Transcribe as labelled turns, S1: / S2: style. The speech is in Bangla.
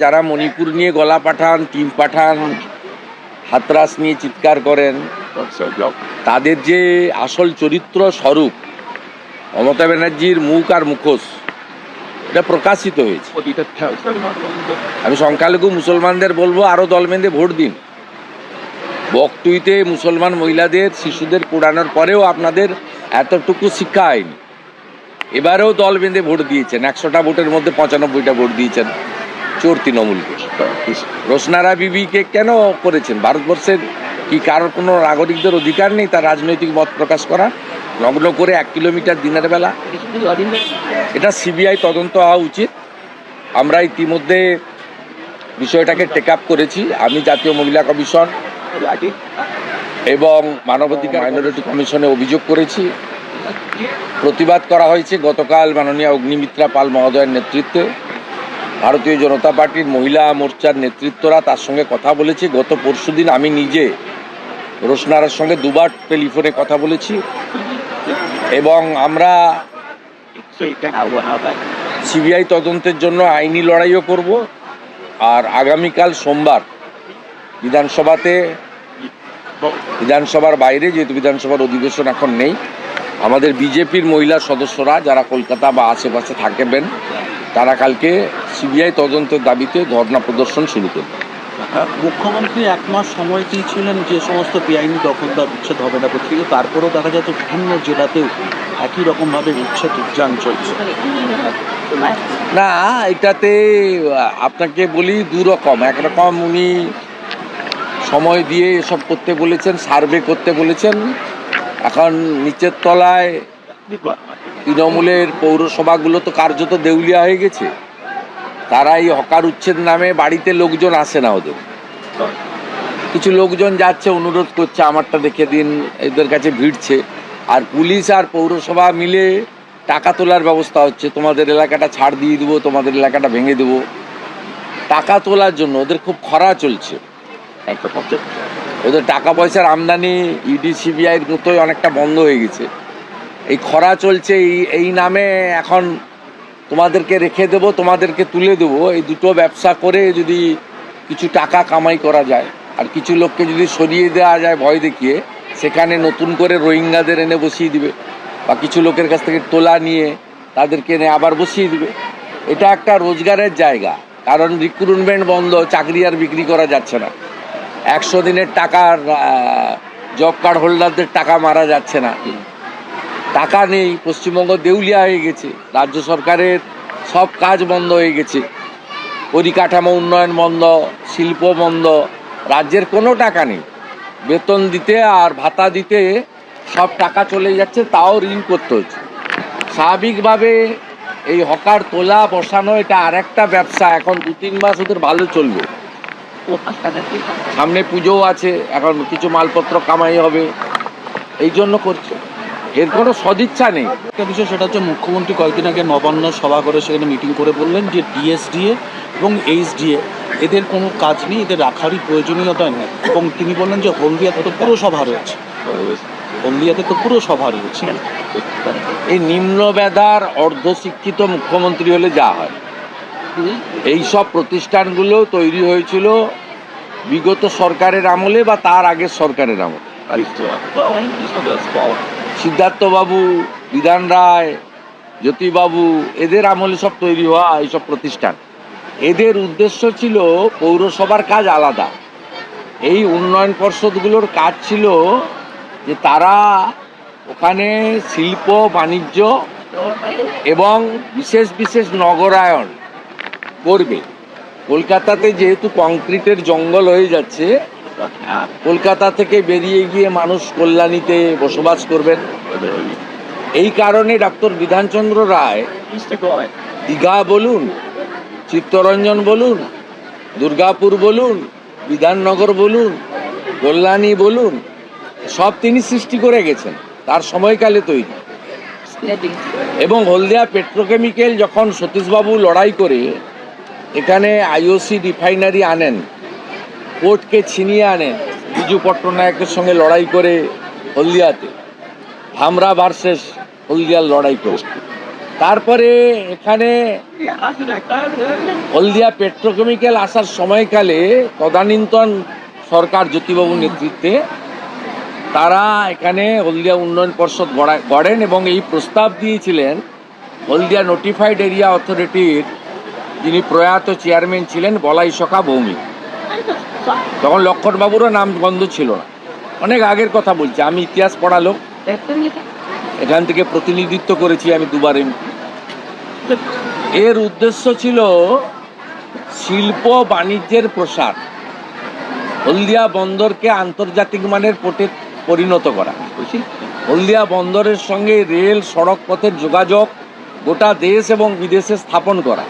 S1: যারা মণিপুর নিয়ে গলা পাঠান টিম পাঠান হাতরাস নিয়ে চিৎকার করেন তাদের যে আসল চরিত্র স্বরূপ মমতা ব্যানার্জির মুখ আর মুখোশ এটা প্রকাশিত হয়েছে। আমি সংখ্যালঘু মুসলমানদের বলব আরও দল বেঁধে ভোট দিন। বকটুইতে মুসলমান মহিলাদের শিশুদের পোড়ানোর পরেও আপনাদের এতটুকু শিক্ষা হয়নি। এবারেও দল বেঁধে ভোট দিয়েছেন একশোটা ভোটের মধ্যে পঁচানব্বইটা ভোট দিয়েছেন। চোর তৃণমূলকে রোশনারা বিবিকে কেন করেছেন? ভারতবর্ষের কি কারোর কোনো নাগরিকদের অধিকার নেই তার রাজনৈতিক মত প্রকাশ করা? নগ্ন করে এক কিলোমিটার দিনের বেলা। এটা সিবিআই তদন্ত হওয়া উচিত। আমরা ইতিমধ্যে বিষয়টাকে টেক আপ করেছি। আমি জাতীয় মহিলা কমিশন এবং মানবাধিকার মাইনরিটি কমিশনে অভিযোগ করেছি। প্রতিবাদ করা হয়েছে গতকাল মাননীয় অগ্নিমিত্রা পাল মহোদয়ের নেতৃত্বে। ভারতীয় জনতা পার্টির মহিলা মোর্চার নেতৃত্বরা তার সঙ্গে কথা বলেছে। গত পরশুদিন আমি নিজে রোশনারার সঙ্গে দুবার টেলিফোনে কথা বলেছি। এবং আমরা সিবিআই তদন্তের জন্য আইনি লড়াইও করব। আর আগামীকাল সোমবার বিধানসভাতে, বিধানসভার বাইরে, যেহেতু বিধানসভার অধিবেশন এখন নেই, আমাদের বিজেপির মহিলা সদস্যরা যারা কলকাতা বা আশেপাশে থাকবেন, তারা কালকে সিবিআই তদন্তের দাবিতে ধর্ণা প্রদর্শন শুরু করবে
S2: মুখ্যমন্ত্রী এক মাস সময় দিয়েছিলেন যে সমস্ত বেআইনি দখলদার উচ্ছেদ হবে না কিন্তু তারপরেও দেখা যাচ্ছে বিভিন্ন জেলাতেও একই রকমভাবে উচ্ছেদ উদ্যান চলছে।
S1: না এটাতে আপনাকে বলি দু রকম। একরকম উনি সময় দিয়ে এসব করতে বলেছেন সার্ভে করতে বলেছেন। এখন নিচের তলায় তৃণমূলের পৌরসভাগুলো তো কার্যত দেউলিয়া হয়ে গেছে। তারা এই হকার উচ্ছেদ নামে বাড়িতে লোকজন আসে না ওদের। কিছু লোকজন যাচ্ছে, অনুরোধ করছে, আমারটা দেখে দিন, এদের কাছে ভিড়ছে। আর পুলিশ আর পৌরসভা মিলে টাকা তোলার ব্যবস্থা হচ্ছে। তোমাদের এলাকাটা ছাড় দিয়ে দেবো, তোমাদের এলাকাটা ভেঙে দেবো। টাকা তোলার জন্য ওদের খুব খরা চলছে। একটা ওদের টাকা পয়সার আমদানি ইডি, সিবিআইয়ের মতোই অনেকটা বন্ধ হয়ে গেছে। এই খরা চলছে, এই এই নামে এখন তোমাদেরকে রেখে দেবো, তোমাদেরকে তুলে দেবো। এই দুটো ব্যবসা করে যদি কিছু টাকা কামাই করা যায়, আর কিছু লোককে যদি সরিয়ে দেওয়া যায় ভয় দেখিয়ে, সেখানে নতুন করে রোহিঙ্গাদের এনে বসিয়ে দিবে বা কিছু লোকের কাছ থেকে তোলা নিয়ে তাদেরকে এনে আবার বসিয়ে দিবে। এটা একটা রোজগারের জায়গা, কারণ রিক্রুটমেন্ট বন্ধ, চাকরি আর বিক্রি করা যাচ্ছে না। একশো দিনের টাকার জব কার্ড হোল্ডারদের টাকা মারা যাচ্ছে না। টাকা নেই, পশ্চিমবঙ্গ দেউলিয়া হয়ে গেছে, রাজ্য সরকারের সব কাজ বন্ধ হয়ে গেছে। পরিকাঠামো উন্নয়ন বন্ধ, শিল্প বন্ধ, রাজ্যের কোনো টাকা নেই। বেতন দিতে আর ভাতা দিতে সব টাকা চলে যাচ্ছে, তাও ঋণ করতে হচ্ছে। স্বাভাবিকভাবে এই হকার তোলা, বসানো, এটা আর একটা ব্যবসা, এখন দু তিন মাস ওদের ভালো চলবে। সামনে পুজোও আছে, এখন কিছু মালপত্র কামাই হবে, এই জন্য করছে। এর কোনো সদিচ্ছা নেই।
S2: একটা বিষয় সেটা হচ্ছে মুখ্যমন্ত্রী কয়েকদিন আগে নবান্ন সভা করে সেখানে মিটিং করে বললেন যে ডিএসডিএ এবং এইচডিএ এদের কোনো কাজ নেই এদের রাখারই প্রয়োজনীয়তা নেই। এবং তিনি বললেন যে হলদিয়াতে তো পুরো সভা রয়েছে। হলদিয়াতে তো পুরো সভা রয়েছে।
S1: এই নিম্ন বেদার অর্ধশিক্ষিত মুখ্যমন্ত্রী হলে যা হয়। এই সব প্রতিষ্ঠানগুলো তৈরি হয়েছিল বিগত সরকারের আমলে বা তার আগের সরকারের আমলে। সিদ্ধার্থবাবু, বিধান রায়, জ্যোতিবাবু, এদের আমলে সব তৈরি হওয়া এইসব প্রতিষ্ঠান। এদের উদ্দেশ্য ছিল পৌরসভার কাজ আলাদা। এই উন্নয়ন পর্ষদগুলোর কাজ ছিল যে তারা ওখানে শিল্প, বাণিজ্য এবং বিশেষ বিশেষ নগরায়ন করবে। কলকাতাতে যেহেতু কংক্রিটের জঙ্গল হয়ে যাচ্ছে কলকাতা থেকে বেরিয়ে গিয়ে মানুষ কল্যাণীতে বসবাস করবেন। এই কারণে ডক্টর বিধানচন্দ্র রায় দীঘা বলুন, চিত্তরঞ্জন বলুন, দুর্গাপুর বলুন, বিধাননগর বলুন, কল্যাণী বলুন, সব তিনি সৃষ্টি করে গেছেন, তার সময়কালে তৈরি। এবং হলদিয়া পেট্রোকেমিক্যাল যখন সতীশবাবু লড়াই করে, এখানে আইওসি রিফাইনারি আনেন কোর্টকে ছিনিয়ে আনেন বিজু পট্টনায়কের সঙ্গে লড়াই করে হলদিয়াতে। ধামরা ভার্সেস হলদিয়ার লড়াই করে। তারপরে এখানে হলদিয়া পেট্রোকেমিক্যাল আসার সময়কালে তদানীন্তন সরকার জ্যোতিবাবুর নেতৃত্বে তারা এখানে হলদিয়া উন্নয়ন পর্ষদ গড়া- গড়েন এবং এই প্রস্তাব দিয়েছিলেন হলদিয়া নোটিফাইড এরিয়া অথরিটির যিনি প্রয়াত চেয়ারম্যান ছিলেন বলাই সখা ভৌমিক। তখন লক্ষণবাবুরও নাম গন্ধ ছিল না। অনেক আগের কথা বলছি আমি ইতিহাস পড়ালো। এখান থেকে প্রতিনিধিত্ব করেছি আমি দুবার। এর উদ্দেশ্য ছিল শিল্প বাণিজ্যের প্রসার হলদিয়া বন্দরকে আন্তর্জাতিক মানের পোর্টে পরিণত করা। হলদিয়া বন্দরের সঙ্গে রেল সড়ক পথের যোগাযোগ গোটা দেশ এবং বিদেশে স্থাপন করা।